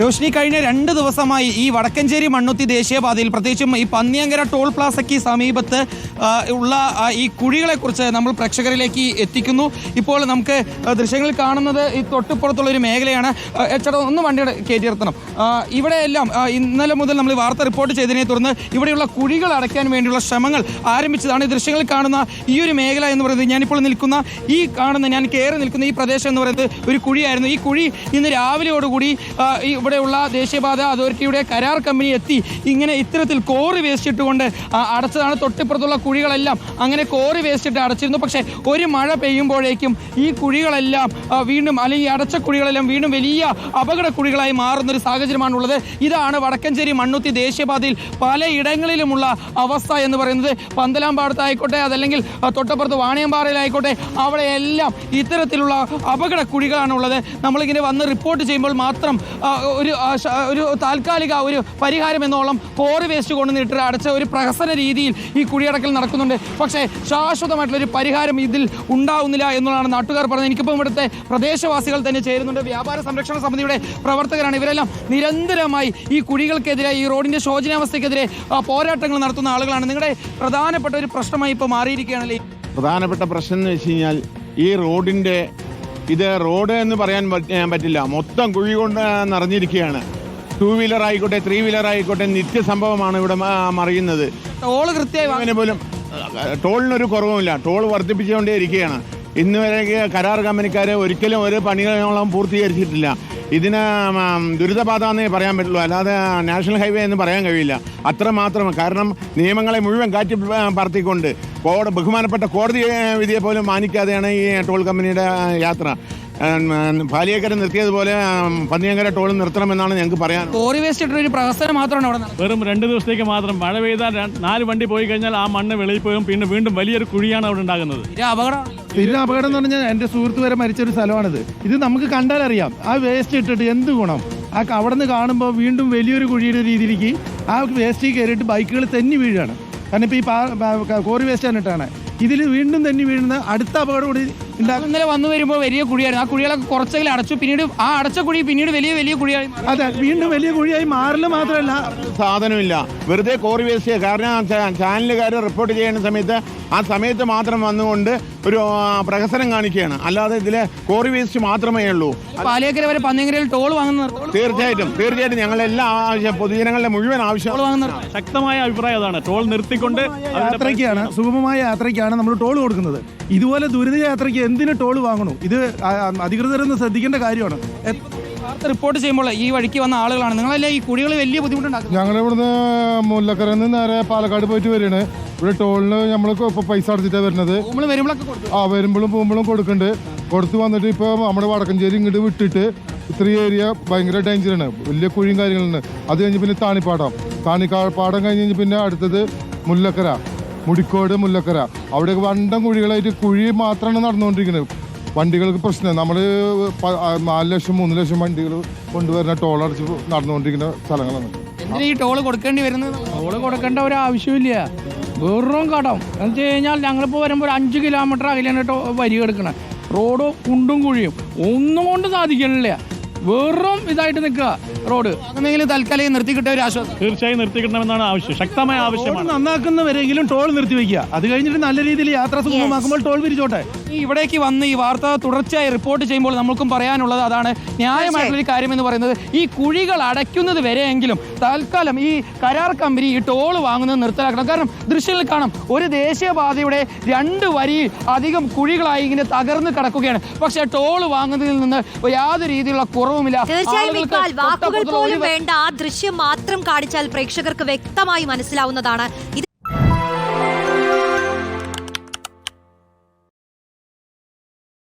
രോഷിനി കഴിഞ്ഞ രണ്ട് ദിവസമായി ഈ വടക്കഞ്ചേരി മണ്ണുത്തി ദേശീയപാതയിൽ പ്രത്യേകിച്ചും ഈ പന്നിയങ്കര ടോൾ പ്ലാസയ്ക്ക് സമീപത്ത് ഉള്ള ഈ കുഴികളെക്കുറിച്ച് നമ്മൾ പ്രേക്ഷകരിലേക്ക് എത്തിക്കുന്നു. ഇപ്പോൾ നമുക്ക് ദൃശ്യങ്ങളിൽ കാണുന്നത് ഈ തൊട്ടിപ്പുറത്തുള്ള ഒരു മേഖലയാണ്. ചേട്ടാ ഒന്ന് വണ്ടിയുടെ കയറ്റി നിർത്തണം. എല്ലാം ഇന്നലെ മുതൽ നമ്മൾ വാർത്ത റിപ്പോർട്ട് ചെയ്തതിനെ തുടർന്ന് ഇവിടെയുള്ള കുഴികൾ അടയ്ക്കാൻ വേണ്ടിയുള്ള ശ്രമങ്ങൾ ആരംഭിച്ചതാണ്. ഈ ദൃശ്യങ്ങളിൽ കാണുന്ന ഈ ഒരു മേഖല എന്ന് പറയുന്നത് ഞാനിപ്പോൾ നിൽക്കുന്ന ഈ കാണുന്ന ഞാൻ കയറി നിൽക്കുന്ന ഈ പ്രദേശം എന്ന് പറയുന്നത് ഒരു കുഴിയായിരുന്നു. ഈ കുഴി ഇന്ന് രാവിലെയോടുകൂടി ഈ ഇവിടെയുള്ള ദേശീയപാത അതോറിറ്റിയുടെ കരാർ കമ്പനി എത്തി. ഇങ്ങനെ ഇത്തരത്തിൽ കോറി വേസ്റ്റ് ഇട്ടുകൊണ്ട് അടച്ചതാണ്. തൊട്ടിപ്പുറത്തുള്ള കുഴികളെല്ലാം അങ്ങനെ കോറി വേസ്റ്റ് ഇട്ട് അടച്ചിരുന്നു. പക്ഷേ ഒരു മഴ പെയ്യുമ്പോഴേക്കും ഈ കുഴികളെല്ലാം വീണ്ടും അല്ലെങ്കിൽ അടച്ച കുഴികളെല്ലാം വീണ്ടും വലിയ അപകട കുഴികളായി മാറുന്നൊരു സാഹചര്യമാണുള്ളത്. ഇതാണ് വടക്കഞ്ചേരി മണ്ണുത്തി ദേശീയപാതയിൽ പലയിടങ്ങളിലുമുള്ള അവസ്ഥ എന്ന് പറയുന്നത്. പന്തലാമ്പാടത്തായിക്കോട്ടെ അതല്ലെങ്കിൽ തൊട്ടപ്പുറത്ത് വാണിയമ്പാറയിലായിക്കോട്ടെ അവിടെയെല്ലാം ഇത്തരത്തിലുള്ള അപകട കുഴികളാണുള്ളത് നമ്മളിങ്ങനെ വന്ന് റിപ്പോർട്ട് ചെയ്യുമ്പോൾ മാത്രം ഒരു ഒരു താൽക്കാലിക ഒരു പരിഹാരം എന്നോളം കോറി വേസ്റ്റ് കൊണ്ടുവന്നിട്ട് അടച്ച ഒരു പ്രഹസന രീതിയിൽ ഈ കുഴിയടക്കൽ നടക്കുന്നുണ്ട്. പക്ഷേ ശാശ്വതമായിട്ടുള്ള ഒരു പരിഹാരം ഇതിൽ ഉണ്ടാവുന്നില്ല എന്നുള്ളതാണ് നാട്ടുകാർ പറഞ്ഞത്. എനിക്കിപ്പോൾ ഇവിടുത്തെ പ്രദേശവാസികൾ തന്നെ ചേരുന്നുണ്ട്. വ്യാപാര സംരക്ഷണ സമിതിയുടെ പ്രവർത്തകരാണ്. ഇവരെല്ലാം നിരന്തരമായി ഈ കുഴികൾക്കെതിരെ ഈ റോഡിന്റെ ശോചനാവസ്ഥയ്ക്കെതിരെ പോരാട്ടങ്ങൾ നടത്തുന്ന ആളുകളാണ്. നിങ്ങളുടെ പ്രധാനപ്പെട്ട ഒരു പ്രശ്നമായി ഇപ്പോൾ മാറിയിരിക്കുകയാണല്ലേ? പ്രധാനപ്പെട്ട പ്രശ്നം എന്ന് വെച്ച് കഴിഞ്ഞാൽ ഈ റോഡിന്റെ ഇത് റോഡ് എന്ന് പറയാൻ പറ്റില്ല. മൊത്തം കുഴി കൊണ്ട് നിറഞ്ഞിരിക്കുകയാണ്. ടൂ വീലർ ആയിക്കോട്ടെ ത്രീ വീലർ ആയിക്കോട്ടെ നിത്യസംഭവമാണ് ഇവിടെ മറിയുന്നത്. ടോൾ കൃത്യമായി വാങ്ങി- പോലും ടോളിനൊരു കുറവുമില്ല. ടോൾ വർദ്ധിപ്പിച്ചുകൊണ്ടേ ഇരിക്കുകയാണ്. ഇന്ന് വരെ കരാർ കമ്പനിക്കാർ ഒരിക്കലും ഒരു പണികളോളം പൂർത്തീകരിച്ചിട്ടില്ല. ഇതിന് ദുരിതബാധ എന്നേ പറയാൻ പറ്റുള്ളൂ. അല്ലാതെ നാഷണൽ ഹൈവേ എന്ന് പറയാൻ കഴിയില്ല. അത്രമാത്രം കാരണം നിയമങ്ങളെ മുഴുവൻ കാറ്റി പറത്തിക്കൊണ്ട് കോട ബഹുമാനപ്പെട്ട കോടതി വിധിയെ പോലും മാനിക്കാതെയാണ് ഈ ടോൾ കമ്പനിയുടെ യാത്ര. പാലിയേക്കര നിർത്തിയതുപോലെ പന്നിയങ്കര ടോൾ നിർത്തണമെന്നാണ് ഞങ്ങൾക്ക് പറയാൻ കോറി വേസ്റ്റ് ഇട്ട ഒരു പ്രഹസനം മാത്രമാണ് അവിടെ വെറും രണ്ട് ദിവസത്തേക്ക് മാത്രം മഴ പെയ്താൽ നാല് വണ്ടി പോയി കഴിഞ്ഞാൽ ആ മണ്ണ് വെളിയിൽ പോകും പിന്നെ വീണ്ടും വലിയൊരു കുഴിയാണ് അവിടെ ഉണ്ടാകുന്നത്. അപകടമാണല്ലോ സ്ഥിരം അപകടം എന്ന് പറഞ്ഞാൽ എന്റെ സുഹൃത്ത് വരെ മരിച്ചൊരു സ്ഥലമാണിത്. ഇത് നമുക്ക് കണ്ടാൽ അറിയാം. ആ വേസ്റ്റ് ഇട്ടിട്ട് എന്ത് ഗുണം? ആ അവിടെ നിന്ന് കാണുമ്പോൾ വീണ്ടും വലിയൊരു കുഴിയുടെ രീതിയിലേക്ക് ആ വേസ്റ്റിൽ കയറിയിട്ട് ബൈക്കുകൾ തെന്നി വീഴുകയാണ്. കാരണം ഇപ്പോൾ ഈ കോറി വേസ്റ്റ് ആയിട്ടാണ് ഇതിൽ വീണ്ടും തന്നെ വീഴുന്ന അടുത്ത അപകടം കൂടി ഉണ്ടാകും ഇന്നലെ വന്നു വരുമ്പോൾ വലിയ കുഴിയായിരുന്നു. ആ കുഴികളൊക്കെ കുറച്ചെങ്കിലും അടച്ചു. പിന്നീട് ആ അടച്ച കുഴി പിന്നീട് വലിയ വലിയ കുഴിയായി മാറി. അതെ വീണ്ടും വലിയ കുഴിയായി മാറില്ല മാത്രമല്ല. സാധനമില്ല. വെറുതെ കോറി വേസ്റ്റ് കാരണം ചാനലുകാർ റിപ്പോർട്ട് ചെയ്യുന്ന സമയത്ത് ആ സമയത്ത് മാത്രം വന്നുകൊണ്ട് ഒരു പ്രഹസനം കാണിക്കുകയാണ്. അല്ലാതെ ഇതിലെ കോറി വേസ്റ്റ് മാത്രമേ ഉള്ളൂ. പാലിയേക്കര വരെ പന്നിയങ്കരയിൽ ടോൾ വാങ്ങുന്ന തീർച്ചയായിട്ടും തീർച്ചയായിട്ടും എല്ലാ ആവശ്യം പൊതുജനങ്ങളുടെ മുഴുവൻ ആവശ്യം ടോൾ വാങ്ങുന്ന ശക്തമായ അഭിപ്രായം അതാണ്. ടോൾ നിർത്തിക്കൊണ്ട് യാത്രയ്ക്കാണ് സുഗമമായ യാത്രയ്ക്കാണ് നമ്മൾ ടോൾ കൊടുക്കുന്നത്. ഇതുപോലെ ദുരിത യാത്രയ്ക്ക് എന്തിന് ടോൾ വാങ്ങണു? ഇത് അധികൃതരൊന്ന് ശ്രദ്ധിക്കേണ്ട കാര്യമാണ്. വാർത്ത റിപ്പോർട്ട് ചെയ്യുമ്പോൾ ഈ വഴിക്ക് വന്ന ആളുകളാണ്. നിങ്ങളല്ലേ ഈ കുഴികൾ വലിയ ബുദ്ധിമുട്ടുണ്ടാക്കുന്നത്? ഞങ്ങൾ ഇവിടുന്ന് മുല്ലക്കരയിൽ നിന്ന് നേരെ പാലക്കാട് പോയിട്ട് വരികയാണ്. ഇവിടെ ടോളിന് നമ്മൾ ഇപ്പോൾ പൈസ അടച്ചിട്ടാണ് വരുന്നത്. നമ്മൾ വരുമ്പോഴൊക്കെ ആ വരുമ്പോഴും പോകുമ്പോഴും കൊടുക്കുന്നുണ്ട് കൊടുത്ത് വന്നിട്ട് ഇപ്പോൾ നമ്മുടെ വടക്കഞ്ചേരി ഇങ്ങോട്ട് വിട്ടിട്ട് ഇത്രയും ഏരിയ ഭയങ്കര ഡേഞ്ചറാണ് വലിയ കുഴിയും കാര്യങ്ങളുണ്ട് അത് കഴിഞ്ഞ് പിന്നെ താണിപ്പാടം. താണിപ്പാടം കഴിഞ്ഞ് കഴിഞ്ഞ് പിന്നെ അടുത്തത് മുല്ലക്കര. മുടിക്കോട് മുല്ലക്കര. അവിടെ വണ്ടം കുഴികളായിട്ട് കുഴി മാത്രമാണ് നടന്നുകൊണ്ടിരിക്കുന്നത് വണ്ടികൾക്ക് പ്രശ്നം. നമ്മൾ നാല് ലക്ഷം മൂന്ന് ലക്ഷം വണ്ടികൾ കൊണ്ടുവരുന്ന ടോൾ അടച്ച് നടന്നുകൊണ്ടിരിക്കുന്ന സ്ഥലങ്ങളാണ്. എന്തിനാ ഈ ടോൾ കൊടുക്കേണ്ടി വരുന്നത്? ടോൾ കൊടുക്കേണ്ട ഒരു ആവശ്യമില്ല വെറും കടം. എന്ന് വെച്ച് കഴിഞ്ഞാൽ ഞങ്ങളിപ്പോൾ വരുമ്പോൾ ഒരു അഞ്ച് കിലോമീറ്റർ അകലെയാണ് വരി എടുക്കണം റോഡ് കുണ്ടും കുഴിയും ഒന്നും കൊണ്ട് സാധിക്കണില്ല. വെറും ഇതായിട്ട് നിൽക്കുക. റോഡ്. തൽക്കാലം നിർത്തി കിട്ടിയ ഒരു ആശ്വാസം. തീർച്ചയായും നിർത്തി കിട്ടണമെന്നാണ് ആവശ്യം. ശക്തമായ ആവശ്യം ആവശ്യമാണ്. നന്നാക്കുന്നവരെങ്കിലും ടോൾ നിർത്തി വെക്കുക അത് കഴിഞ്ഞിട്ട് നല്ല രീതിയിൽ യാത്ര സുഗമമാക്കുമ്പോൾ ടോൾ പിരിച്ചോട്ടെ. ഈ ഇവിടേക്ക് വന്ന് ഈ വാർത്ത തുടർച്ചയായി റിപ്പോർട്ട് ചെയ്യുമ്പോൾ നമുക്കും പറയാനുള്ളത് അതാണ്. ന്യായമായിട്ടുള്ള ഒരു കാര്യം എന്ന് പറയുന്നത് ഈ കുഴികൾ അടയ്ക്കുന്നത് വരെയെങ്കിലും തൽക്കാലം ഈ കരാർ കമ്പനി ഈ ടോൾ വാങ്ങുന്നത് നിർത്തലാക്കണം. കാരണം ദൃശ്യത്തിൽ കാണാം ഒരു ദേശീയപാതയുടെ രണ്ട് വരി അധികം കുഴികളായി ഇങ്ങനെ തകർന്ന് കിടക്കുകയാണ്. പക്ഷേ ടോൾ വാങ്ങുന്നതിൽ നിന്ന് യാതൊരു രീതിയിലുള്ള കുറവുമില്ല. തീർച്ചയായും ഇക്ബാൽ വാക്കുകൾ പോലും വേണ്ട. ആ ദൃശ്യം മാത്രം കാണിച്ചാൽ പ്രേക്ഷകർക്ക് വ്യക്തമായി മനസ്സിലാവുന്നതാണ്.